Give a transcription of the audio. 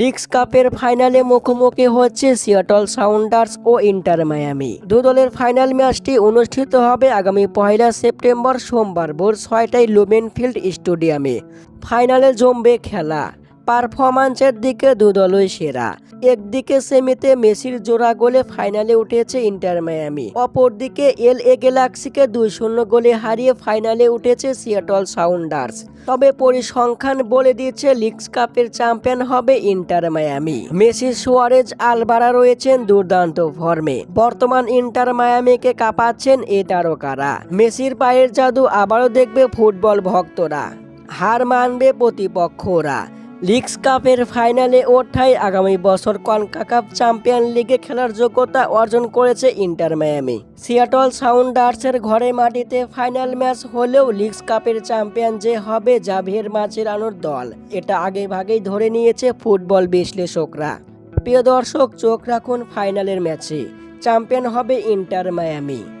Leagues কাপের ফাইনালে মুখোমুখি হচ্ছে সিয়াটল সাউন্ডার্স ও ইন্টার মায়ামি। দু দলের ফাইনাল ম্যাচটি অনুষ্ঠিত হবে আগামী পয়লা সেপ্টেম্বর সোমবার ভোর ছয়টায় লুমেনফিল্ড স্টেডিয়ামে। ফাইনালে জমবে খেলা। পারফরম্যান্সের দিকে দু দলই সেরা। একদিকে সেমিতে মেসির জোড়া গোলে ফাইনালে উঠেছে ইন্টার মায়ামি। অপরদিকে এল এ গ্যালাক্সিকে দুই শূন্য গোলে হারিয়ে ফাইনালে উঠেছে সিয়াটল সাউন্ডার্স। তবে পরিসংখ্যান বলে দিচ্ছে লিগস কাপের চ্যাম্পিয়ন হবে ইন্টার মায়ামি। মেসি সুয়ারেজ আলবারা রয়েছেন দুর্দান্ত ফর্মে। বর্তমান ইন্টার মায়ামিকে কাঁপাচ্ছেন এ তারকারা। মেসির পায়ের জাদু আবারও দেখবে ফুটবল ভক্তরা। হার মানবে প্রতিপক্ষরা। লিগস কাপের ফাইনালে ওঠায় আগামী বছর কনকাকাপ চ্যাম্পিয়ন লিগে খেলার যোগ্যতা অর্জন করেছে ইন্টার মায়ামি। সিয়াটল সাউন্ডার্সের ঘরে মাটিতে ফাইনাল ম্যাচ হলেও লিগস কাপের চ্যাম্পিয়ন যে হবে জাভের জাভিয়ের মাচেরানোর দল, এটা আগে ভাগেই ধরে নিয়েছে ফুটবল বিশ্লেষকরা। প্রিয় দর্শক, চোখ রাখুন ফাইনালের ম্যাচে। চ্যাম্পিয়ন হবে ইন্টার মায়ামি।